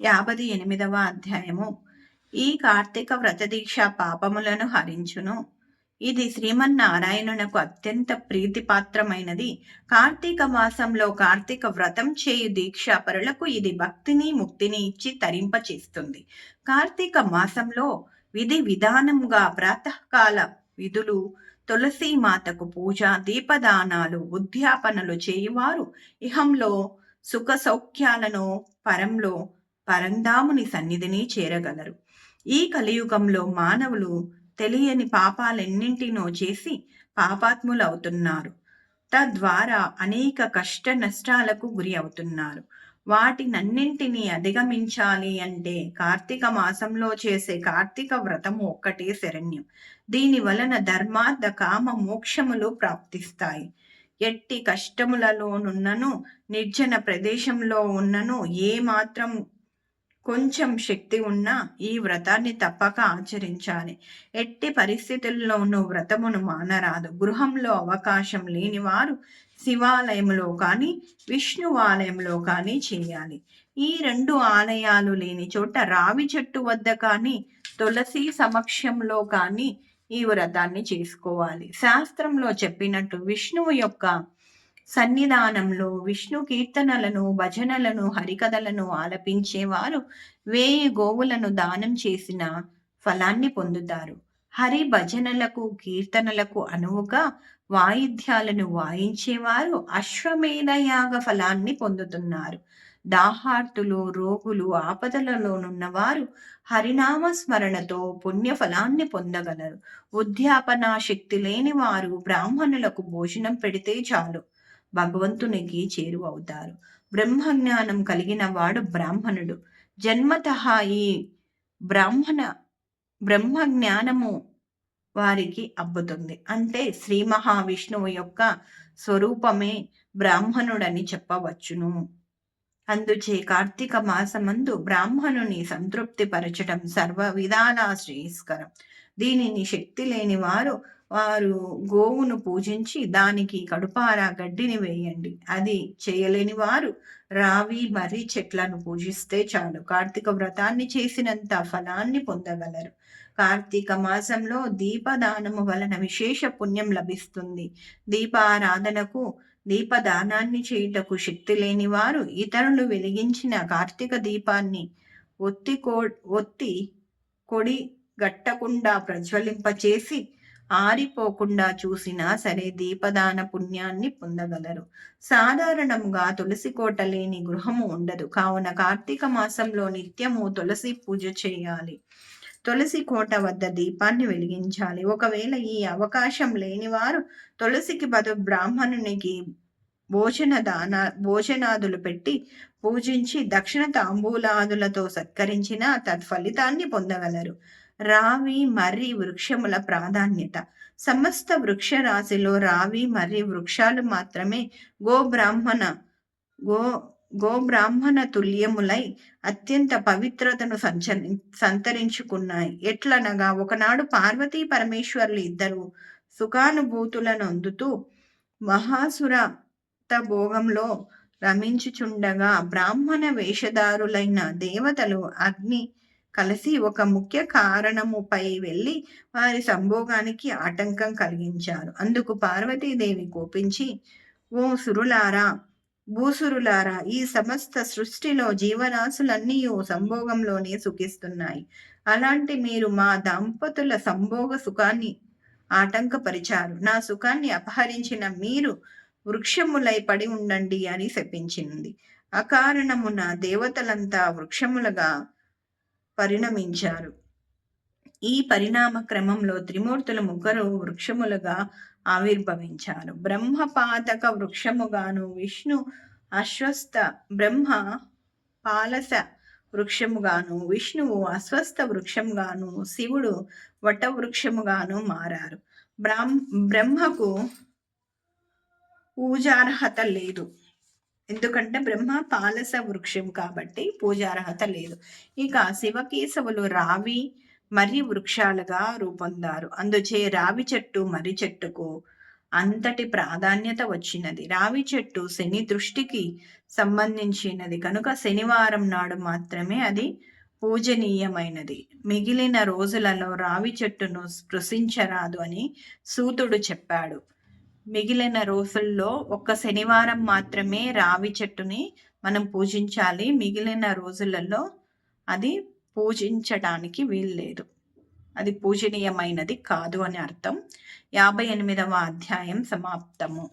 యాభై ఎనిమిదవ అధ్యాయము. ఈ కార్తీక వ్రతదీక్ష పాపములను హరించును. ఇది శ్రీమన్నారాయణునకు అత్యంత ప్రీతిపాత్రమైనది. కార్తీక మాసంలో కార్తీక వ్రతం చేయు దీక్షాపరులకు ఇది భక్తిని ముక్తిని ఇచ్చి తరింపచేస్తుంది. కార్తీక మాసంలో విధి విధానముగా ప్రాతకాల విధులు తులసి మాతకు పూజ దీపదానాలు ఉద్యాపనలు చేయువారు. ఇహంలో సుఖ సౌఖ్యాలను పరంలో పరంధాముని సన్నిధిని చేరగలరు. ఈ కలియుగంలో మానవులు తెలియని పాపాలెన్నింటినో చేసి పాపాత్ములవుతున్నారు. తద్వారా అనేక కష్ట నష్టాలకు గురి అవుతున్నారు. వాటినన్నింటినీ అధిగమించాలి అంటే కార్తీక మాసంలో చేసే కార్తీక వ్రతము ఒక్కటే శరణ్యం. దీని వలన ధర్మార్థ కామ మోక్షములు ప్రాప్తిస్తాయి. ఎట్టి కష్టములలోనున్నను నిర్జన ప్రదేశంలో ఉన్నను ఏ మాత్రం కొంచెం శక్తి ఉన్నా ఈ వ్రతాన్ని తప్పక ఆచరించాలి. ఎట్టి పరిస్థితుల్లోనూ వ్రతమును మానరాదు. గృహంలో అవకాశం లేని వారు శివాలయంలో కానీ విష్ణువాలయంలో కానీ చేయాలి. ఈ రెండు ఆలయాలు లేని చోట రావి చెట్టు వద్ద కానీ తులసి సమక్షంలో కానీ ఈ వ్రతాన్ని చేసుకోవాలి. శాస్త్రంలో చెప్పినట్టు విష్ణువు యొక్క సన్నిధానంలో విష్ణు కీర్తనలను భజనలను హరికథలను ఆలపించేవారు వేయి గోవులను దానం చేసిన ఫలాన్ని పొందుతారు. హరి భజనలకు కీర్తనలకు అనువుగా వాయిద్యాలను వాయించేవారు అశ్వమేధయాగ ఫలాన్ని పొందుతున్నారు. దాహార్తులు రోగులు ఆపదలలోనున్నవారు హరినామ స్మరణతో పుణ్యఫలాన్ని పొందగలరు. ఉద్యాపన శక్తి లేని వారు బ్రాహ్మణులకు భోజనం పెడితే చాలు. భగవంతునికి చేరువవుతారు. బ్రహ్మజ్ఞానం కలిగిన వాడు బ్రాహ్మణుడు. జన్మత ఈ బ్రాహ్మణ బ్రహ్మ జ్ఞానము వారికి అబ్బుతుంది. అంటే శ్రీ మహావిష్ణువు యొక్క స్వరూపమే బ్రాహ్మణుడని చెప్పవచ్చును. అందుచే కార్తీక మాసమందు బ్రాహ్మణుని సంతృప్తి పరచడం సర్వ విధాన శ్రేయస్కరం. దీనిని శక్తి లేని వారు వారు గోవును పూజించి దానికి కడుపార గడ్డిని వేయండి. అది చేయలేని వారు రావి మర్రి చెట్లను పూజిస్తే చాలు. కార్తీక వ్రతాన్ని చేసినంత ఫలాన్ని పొందగలరు. కార్తీక మాసంలో దీపదానము వలన విశేష పుణ్యం లభిస్తుంది. దీపారాధనకు దీపదానాన్ని చేయుటకు శక్తి లేని వారు ఇతరులు వెలిగించిన కార్తీక దీపాన్ని ఒత్తి కో ఒత్తి కొడి గట్టకుండా ప్రజ్వలింపచేసి ఆరిపోకుండా చూసినా సరే దీపదాన పుణ్యాన్ని పొందగలరు. సాధారణంగా తులసి కోట లేని గృహము ఉండదు. కావున కార్తీక మాసంలో నిత్యము తులసి పూజ చేయాలి. తులసి కోట వద్ద దీపాన్ని వెలిగించాలి. ఒకవేళ ఈ అవకాశం లేని వారు తులసికి బదు బ్రాహ్మణునికి భోజన దాన భోజనాదులు పెట్టి పూజించి దక్షిణ తాంబూలాదులతో సత్కరించిన తత్ఫలితాన్ని పొందగలరు. రావి మర్రి వృక్షముల ప్రాధాన్యత. సమస్త వృక్ష రాశిలో రావి మర్రి వృక్షాలు మాత్రమే గోబ్రాహ్మణ గో గోబ్రాహ్మణ తుల్యములై అత్యంత పవిత్రతను సంచరి సంతరించుకున్నాయి. ఎట్లనగా ఒకనాడు పార్వతీ పరమేశ్వరులు ఇద్దరు సుఖానుభూతులను అందుతూ మహాసురత భోగంలో రమించుచుండగా బ్రాహ్మణ వేషధారులైన దేవతలు అగ్ని కలిసి ఒక ముఖ్య కారణముపై వెళ్ళి వారి సంభోగానికి ఆటంకం కలిగించారు. అందుకు పార్వతీదేవి కోపించి ఓ సురులారా భూసురులారా ఈ సమస్త సృష్టిలో జీవరాశులన్నీ సంభోగంలోనే సుఖిస్తున్నాయి. అలాంటి మీరు మా దంపతుల సంభోగ సుఖాన్ని ఆటంకపరిచారు. నా సుఖాన్ని అపహరించిన మీరు వృక్షములై పడి ఉండండి అని శపించింది. అకారణమున దేవతలంతా వృక్షములుగా పరిణమించారు. ఈ పరిణామ క్రమంలో త్రిమూర్తులు ముగ్గురు వృక్షములుగా ఆవిర్భవించారు. బ్రహ్మపాతక వృక్షముగాను విష్ణు అశ్వస్థ బ్రహ్మ పాలస వృక్షముగాను విష్ణువు అస్వస్థ వృక్షముగాను శివుడు వటవృక్షముగాను మారారు. బ్రాహ్మ బ్రహ్మకు పూజార్హత లేదు. ఎందుకంటే బ్రహ్మ పాలస వృక్షం కాబట్టి పూజార్హత లేదు. ఇక శివకేశవులు రావి మర్రి వృక్షాలుగా రూపొందారు. అందుచే రావి చెట్టు మర్రి చెట్టుకు అంతటి ప్రాధాన్యత వచ్చినది. రావి చెట్టు శని దృష్టికి సంబంధించినది. కనుక శనివారం నాడు మాత్రమే అది పూజనీయమైనది. మిగిలిన రోజులలో రావి చెట్టును స్పృశించరాదు అని సూతుడు చెప్పాడు. మిగిలిన రోజుల్లో ఒక్క శనివారం మాత్రమే రావి చెట్టుని మనం పూజించాలి. మిగిలిన రోజులలో అది పూజించడానికి వీల్లేదు. అది పూజనీయమైనది కాదు అని అర్థం. యాభై ఎనిమిదవ అధ్యాయం సమాప్తము.